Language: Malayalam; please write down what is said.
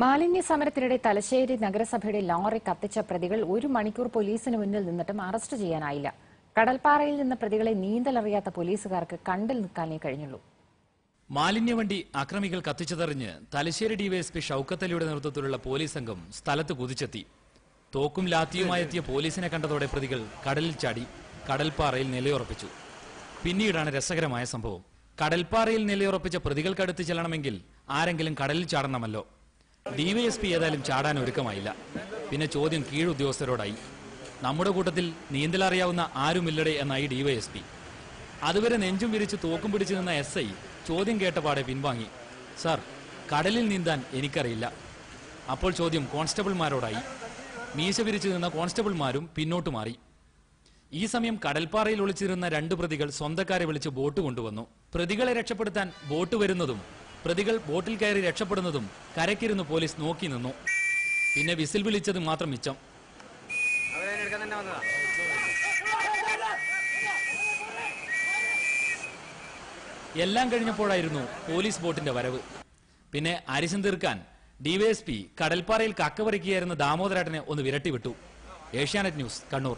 മാലിന്യ സമരത്തിനിടെ തലശ്ശേരി നഗരസഭയുടെ ലോറി കത്തിച്ച പ്രതികൾ ഒരു മണിക്കൂർ പോലീസിന് മുന്നിൽ നിന്നിട്ടും അറസ്റ്റ് ചെയ്യാനായില്ല. കടൽപ്പാറയിൽ നിന്ന് പ്രതികളെ നീന്തലറിയാത്ത പോലീസുകാർക്ക് കണ്ടിൽ നിൽക്കാനേ കഴിഞ്ഞുള്ളൂ. മാലിന്യവണ്ടി അക്രമികൾ കത്തിച്ചതെറിഞ്ഞ് തലശ്ശേരി ഡിവൈഎസ്പി ഷൌക്കത്തലിയുടെ നേതൃത്വത്തിലുള്ള പോലീസ് സംഘം സ്ഥലത്ത് കുതിച്ചെത്തി. തോക്കും ലാത്തിയുമായി എത്തിയ പോലീസിനെ കണ്ടതോടെ പ്രതികൾ കടലിൽ ചാടി കടൽപ്പാറയിൽ നിലയുറപ്പിച്ചു. പിന്നീടാണ് രസകരമായ സംഭവം. കടൽപ്പാറയിൽ നിലയുറപ്പിച്ച പ്രതികൾക്കടുത്ത് ചെല്ലണമെങ്കിൽ ആരെങ്കിലും കടലിൽ ചാടണമല്ലോ. ഡിവൈഎസ്പി ഏതായാലും ചാടാൻ ഒരുക്കമായില്ല. പിന്നെ ചോദ്യം കീഴുദ്യോഗസ്ഥരോടായി. നമ്മുടെ കൂട്ടത്തിൽ നീന്തലറിയാവുന്ന ആരുമില്ലടെ എന്നായി ഡിവൈഎസ്പി അതുവരെ നെഞ്ചും വിരിച്ച് തോക്കും പിടിച്ചു നിന്ന എസ് ഐ ചോദ്യം കേട്ടപാടെ പിൻവാങ്ങി. സാർ കടലിൽ നീന്താൻ എനിക്കറിയില്ല. അപ്പോൾ ചോദ്യം കോൺസ്റ്റബിൾമാരോടായി. മീശ വിരിച്ചു നിന്ന കോൺസ്റ്റബിൾമാരും പിന്നോട്ട് മാറി. ഈ സമയം കടൽപ്പാറയിൽ ഒളിച്ചിരുന്ന രണ്ട് പ്രതികൾ സ്വന്തക്കാരെ വിളിച്ച് ബോട്ട് കൊണ്ടുവന്നു. പ്രതികളെ രക്ഷപ്പെടുത്താൻ ബോട്ട് വരുന്നതും പ്രതികൾ ബോട്ടിൽ കയറി രക്ഷപ്പെടുന്നതും കരക്കിരുന്ന് പോലീസ് നോക്കി നിന്നു. പിന്നെ വിസിൽ വിളിച്ചത് മാത്രം മിച്ചം. എല്ലാം കഴിഞ്ഞപ്പോഴായിരുന്നു പോലീസ് ബോട്ടിന്റെ വരവ്. പിന്നെ അരിശം തീർക്കാൻ ഡിവൈഎസ്പി കടൽപ്പാറയിൽ കക്കവറിക്കുകയായിരുന്ന ദാമോദരാട്ടനെ ഒന്ന് വിരട്ടിവിട്ടു. ഏഷ്യാനെറ്റ് ന്യൂസ് കണ്ണൂർ.